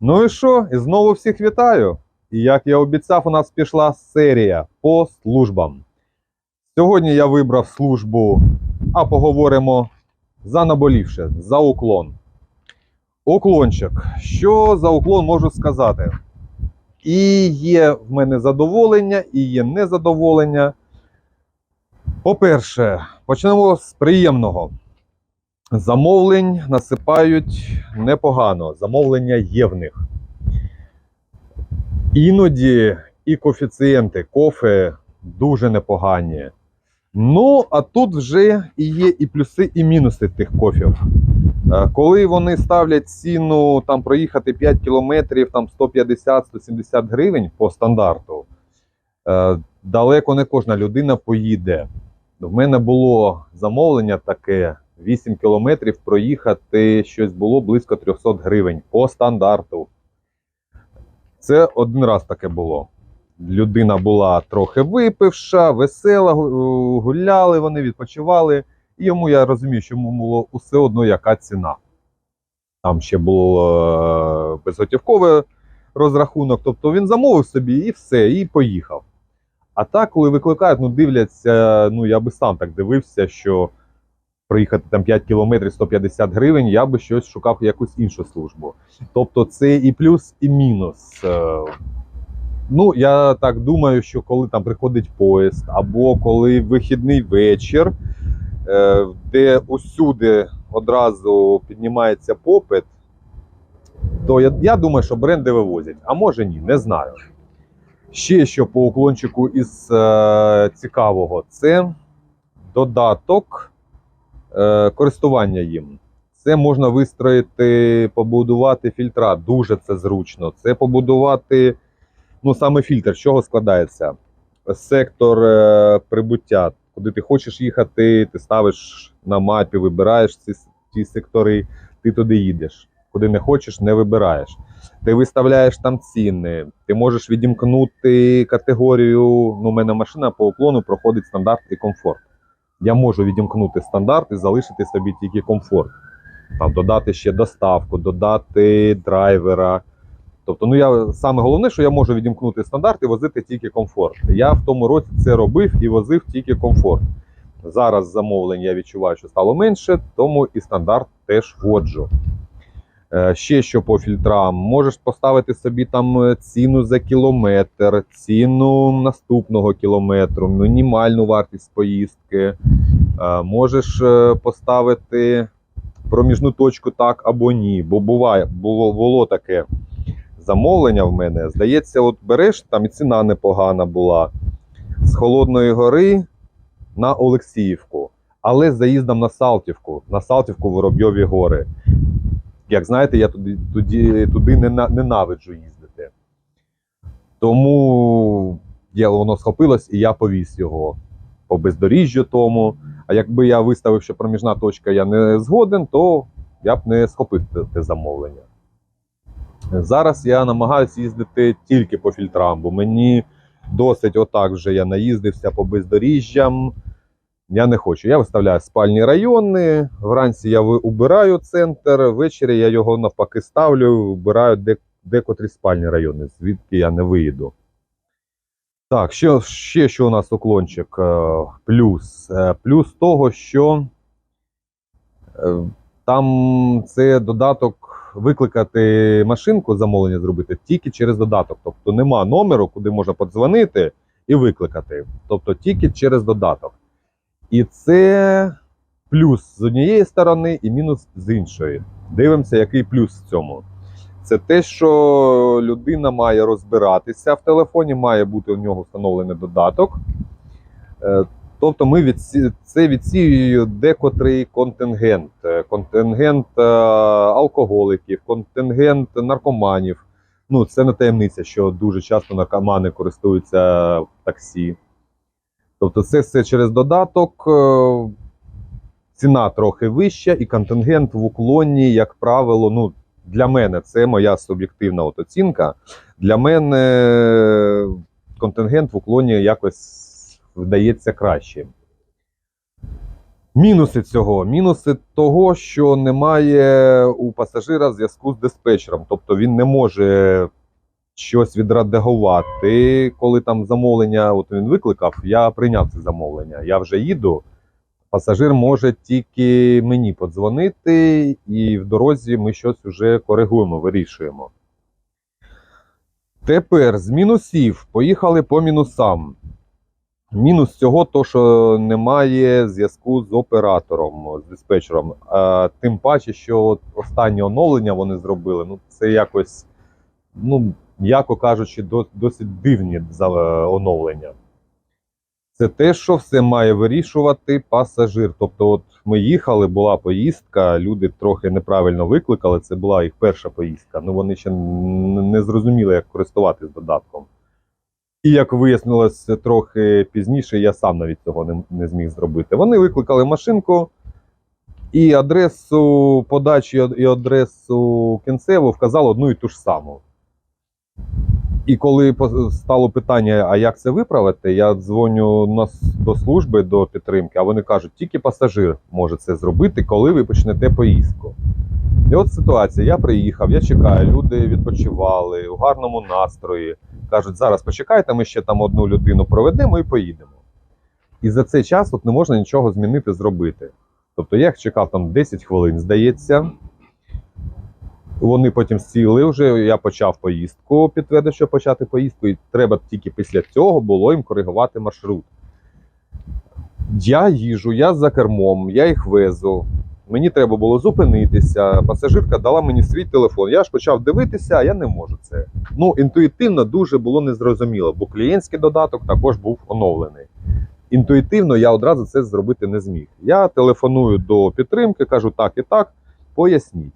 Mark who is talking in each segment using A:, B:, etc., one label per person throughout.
A: Ну і що? І знову всіх вітаю. І як я обіцяв, у нас пішла серія по службам. Сьогодні я вибрав службу, а поговоримо за наболівше, за уклон. Уклончик. Що за уклон можу сказати? І є в мене задоволення, і є незадоволення. По-перше, почнемо з приємного. Замовлень насипають непогано. Замовлення є в них. Іноді і коефіцієнти кофе дуже непогані. Ну, а тут вже і є і плюси, і мінуси тих кофів. Е, Коли вони ставлять ціну там проїхати 5 кілометрів, там 150-170 гривень по стандарту, е, далеко не кожна людина поїде. В мене було замовлення таке: 8 кілометрів проїхати щось було близько 300 гривень по стандарту. Це один раз таке було. Людина була трохи випивша, весела, гуляли, вони відпочивали. І йому я розумію, що йому було усе одно яка ціна. Там ще було е, безготівковий розрахунок. Тобто він замовив собі і все, і поїхав. А так, коли викликають, ну дивляться, ну я би сам так дивився, що проїхати там 5 кілометрів 150 гривень, я би щось шукав якусь іншу службу. Тобто це і плюс, і мінус. Е, Ну, я так думаю, що коли там приходить поїзд, або коли вихідний вечір, е, де усюди одразу піднімається попит, то я, я думаю, що бренди вивозять. А може ні, не знаю. Ще що по уклончику із е, цікавого, це додаток користування їм. Це можна вистроїти, побудувати фільтра. Дуже це зручно. Це побудувати, ну саме фільтр, з чого складається? Сектор е, прибуття. Куди ти хочеш їхати, ти ставиш на мапі, вибираєш ці, ці сектори, ти туди їдеш. Куди не хочеш, не вибираєш. Ти виставляєш там ціни, ти можеш відімкнути категорію. Ну, у мене машина по уклону проходить стандарт і комфорт. Я можу відімкнути стандарт і залишити собі тільки комфорт. Там додати ще доставку, додати драйвера. Тобто, ну я саме головне, що я можу відімкнути стандарт і возити тільки комфорт. Я в тому році це робив і возив тільки комфорт. Зараз замовлень я відчуваю, що стало менше, тому і стандарт теж вводжу. Е, Ще що по фільтрам, можеш поставити собі там е, ціну за кілометр, ціну наступного кілометру, мінімальну вартість поїздки. Е, Можеш поставити проміжну точку так або ні. Бо буває, було, було таке замовлення в мене. Здається, от береш там і ціна непогана була з Холодної гори на Олексіївку, але з заїздом на Салтівку, на Салтівку Воробйові гори. Як знаєте, я туди, туди, туди ненавиджу їздити. Тому я, воно схопилось і я повіз його по бездоріжжю тому. А якби я виставив, що проміжна точка я не згоден, то я б не схопив те, замовлення. Зараз я намагаюся їздити тільки по фільтрам, бо мені досить отак вже я наїздився по бездоріжжям. Я не хочу. Я виставляю спальні райони. Вранці я убираю центр, ввечері я його навпаки ставлю, вбираю де, декотрі спальні райони, звідки я не виїду. Так, що, ще що у нас уклончик? Е, Плюс. Е, Плюс того, що е, там це додаток викликати машинку, замовлення зробити тільки через додаток. Тобто нема номеру, куди можна подзвонити і викликати. Тобто тільки через додаток. І це плюс з однієї сторони і мінус з іншої. Дивимося, який плюс в цьому. Це те, що людина має розбиратися в телефоні, має бути у нього встановлений додаток. Е, Тобто ми відсі... це відсіює декотрий контингент. Е, Контингент е, алкоголиків, контингент наркоманів. Ну, це не таємниця, що дуже часто наркомани користуються таксі. Тобто, це все через додаток. е, Ціна трохи вища, і контингент в уклоні, як правило, ну, для мене це моя суб'єктивна оцінка. Для мене контингент в уклоні якось вдається краще. Мінуси цього. Мінуси того, що немає у пасажира зв'язку з диспетчером. Тобто він не може щось відредагувати. Коли там замовлення, от він викликав, я прийняв це замовлення. Я вже їду. Пасажир може тільки мені подзвонити, і в дорозі ми щось вже коригуємо, вирішуємо. Тепер з мінусів поїхали по мінусам. Мінус цього то, що немає зв'язку з оператором, з диспетчером. А, тим паче, що останнє оновлення вони зробили. Ну, це якось, ну, м'яко кажучи, досить дивні оновлення. Це те, що все має вирішувати пасажир. Тобто, от ми їхали, була поїздка, люди трохи неправильно викликали. Це була їх перша поїздка. Ну вони ще не зрозуміли, як користуватись додатком. І як вияснилось трохи пізніше, я сам навіть цього не, не зміг зробити. Вони викликали машинку і адресу подачі і адресу кінцеву вказали одну і ту ж саму. І коли стало питання, а як це виправити, я дзвоню до служби до підтримки, а вони кажуть, тільки пасажир може це зробити, коли ви почнете поїздку. І от ситуація: я приїхав, я чекаю, люди відпочивали у гарному настрої. Кажуть, зараз почекайте, ми ще там одну людину проведемо і поїдемо. І за цей час от не можна нічого змінити, зробити. Тобто я чекав там 10 хвилин, здається. Вони потім сіли вже, я почав поїздку, підтвердив, що почати поїздку, і треба тільки після цього було їм коригувати маршрут. Я їжу, я за кермом, я їх везу. Мені треба було зупинитися. Пасажирка дала мені свій телефон. Я ж почав дивитися, а я не можу це. Ну, інтуїтивно дуже було незрозуміло, бо клієнтський додаток також був оновлений. Інтуїтивно я одразу це зробити не зміг. Я телефоную до підтримки, кажу так і так, поясніть.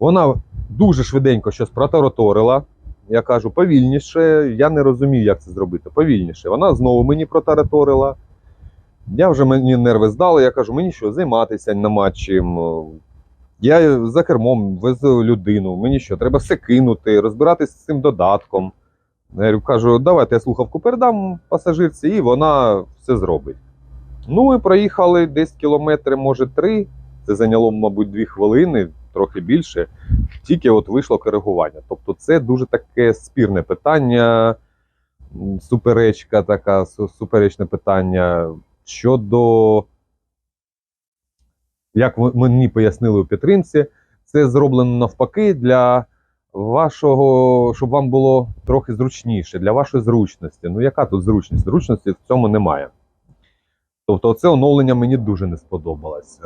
A: Вона дуже швиденько щось протараторила. Я кажу, повільніше, я не розумію, як це зробити. Повільніше. Вона знову мені протараторила. Я вже мені нерви здали, я кажу, мені що, займатися нема чим. Я за кермом везу людину, мені що, треба все кинути, розбиратися з цим додатком. Я кажу, давайте я слухавку передам пасажирці, і вона все зробить. Ну і проїхали десь кілометри, може, три. Це зайняло, мабуть, дві хвилини, трохи більше. Тільки от вийшло коригування. Тобто, це дуже таке спірне питання, суперечка така, суперечне питання щодо, як мені пояснили у підтримці, це зроблено навпаки для вашого, щоб вам було трохи зручніше, для вашої зручності. Ну, яка тут зручність? Зручності в цьому немає. Тобто, це оновлення мені дуже не сподобалось.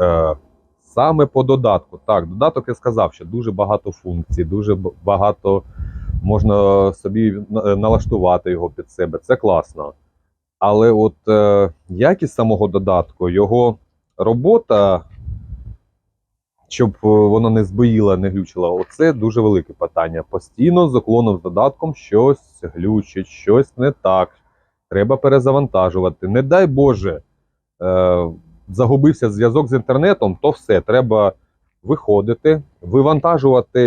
A: Саме по додатку. Так, додаток я сказав, що дуже багато функцій, дуже багато можна собі налаштувати його під себе. Це класно. Але от е, якість самого додатку, його робота, щоб е, воно не збоїла, не глючила, оце дуже велике питання. Постійно з уклоном з додатком щось глючить, щось не так. Треба перезавантажувати. Не дай Боже, е, загубився зв'язок з інтернетом, то все, треба виходити, вивантажувати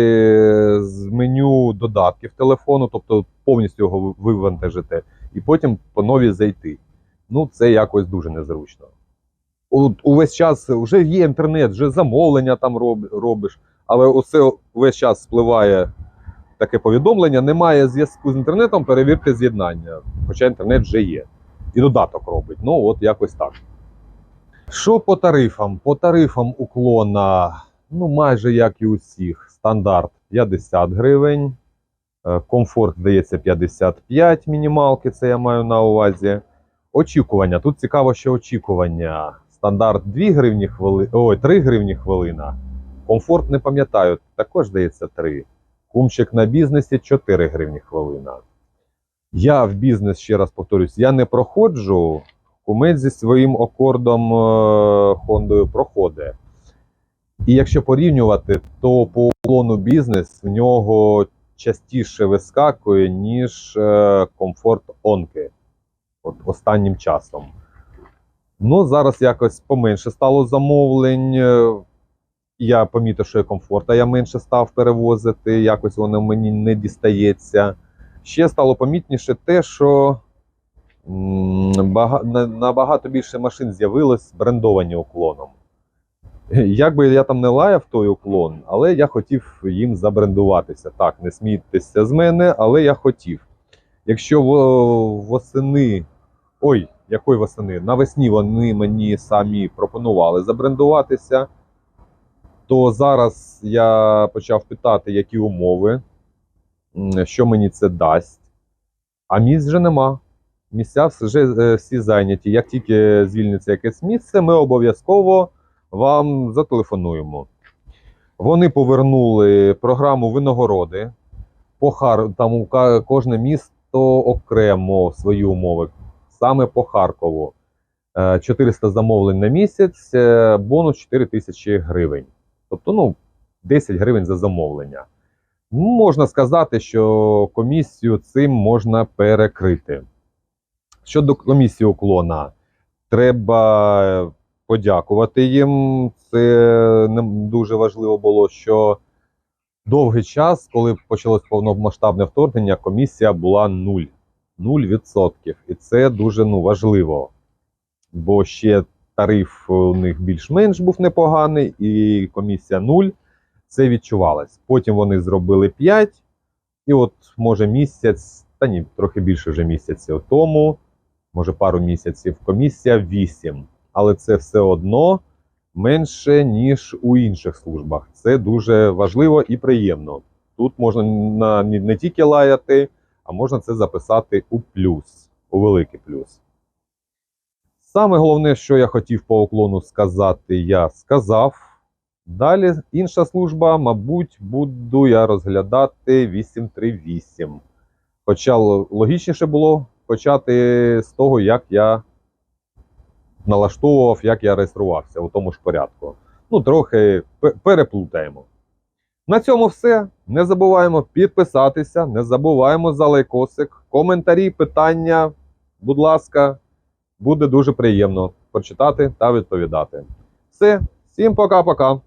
A: з меню додатків телефону, тобто повністю його ви- вивантажити, і потім по новій зайти. Ну, це якось дуже незручно. От увесь час вже є інтернет, вже замовлення там роб, робиш, але усе увесь час спливає таке повідомлення: немає зв'язку з інтернетом, перевірте з'єднання. Хоча інтернет вже є. І додаток робить. Ну, от якось так. Що по тарифам? По тарифам уклона, ну майже як і усіх, стандарт 50 гривень, е, комфорт, здається, 55 мінімалки, це я маю на увазі. Очікування. Тут цікаво, що очікування. Стандарт 2 гривні хвили... Ой, 3 гривні хвилина. Комфорт не пам'ятаю, також здається 3. Кумчик на бізнесі 4 гривні хвилина. Я в бізнес, ще раз повторюсь, я не проходжу. Кумець зі своїм акордом е, Хондою проходить. І якщо порівнювати, то по уклону бізнес в нього частіше вискакує, ніж е, комфорт онки от останнім часом. Ну, зараз якось поменше стало замовлень. Е, Я помітив, що і комфорта я менше став перевозити, якось воно мені не дістається. Ще стало помітніше те, що набагато більше машин з'явилось брендовані уклоном. Як би я там не лаяв той уклон, але я хотів їм забрендуватися. Так, не смійтеся з мене, але я хотів. Якщо восени, ой, якої восени, навесні вони мені самі пропонували забрендуватися, то зараз я почав питати, які умови, що мені це дасть. А місць вже нема. Місця вже е, всі зайняті. Як тільки звільниться якесь місце, ми обов'язково вам зателефонуємо. Вони повернули програму винагороди. По Хар... Там кожне місто окремо свої умови. Саме по Харкову. Е, 400 замовлень на місяць, е, бонус 4 тисячі гривень. Тобто, ну, 10 гривень за замовлення. Можна сказати, що комісію цим можна перекрити. Щодо комісії уклона, треба подякувати їм. Це дуже важливо було, що довгий час, коли почалось повномасштабне вторгнення, комісія була нуль. Нуль відсотків. І це дуже ну, важливо. Бо ще тариф у них більш-менш був непоганий, і комісія нуль. Це відчувалось. Потім вони зробили 5, і от може місяць, та ні, трохи більше вже місяців тому, може пару місяців, комісія 8. Але це все одно менше, ніж у інших службах. Це дуже важливо і приємно. Тут можна на, не, не тільки лаяти, а можна це записати у плюс, у великий плюс. Саме головне, що я хотів по уклону сказати, я сказав. Далі інша служба, мабуть, буду я розглядати 838. Хоча логічніше було почати з того, як я налаштовував, як я реєструвався у тому ж порядку. Ну, трохи переплутаємо. На цьому все. Не забуваємо підписатися, не забуваємо за лайкосик, коментарі, питання. Будь ласка, буде дуже приємно прочитати та відповідати. Все, всім пока-пока.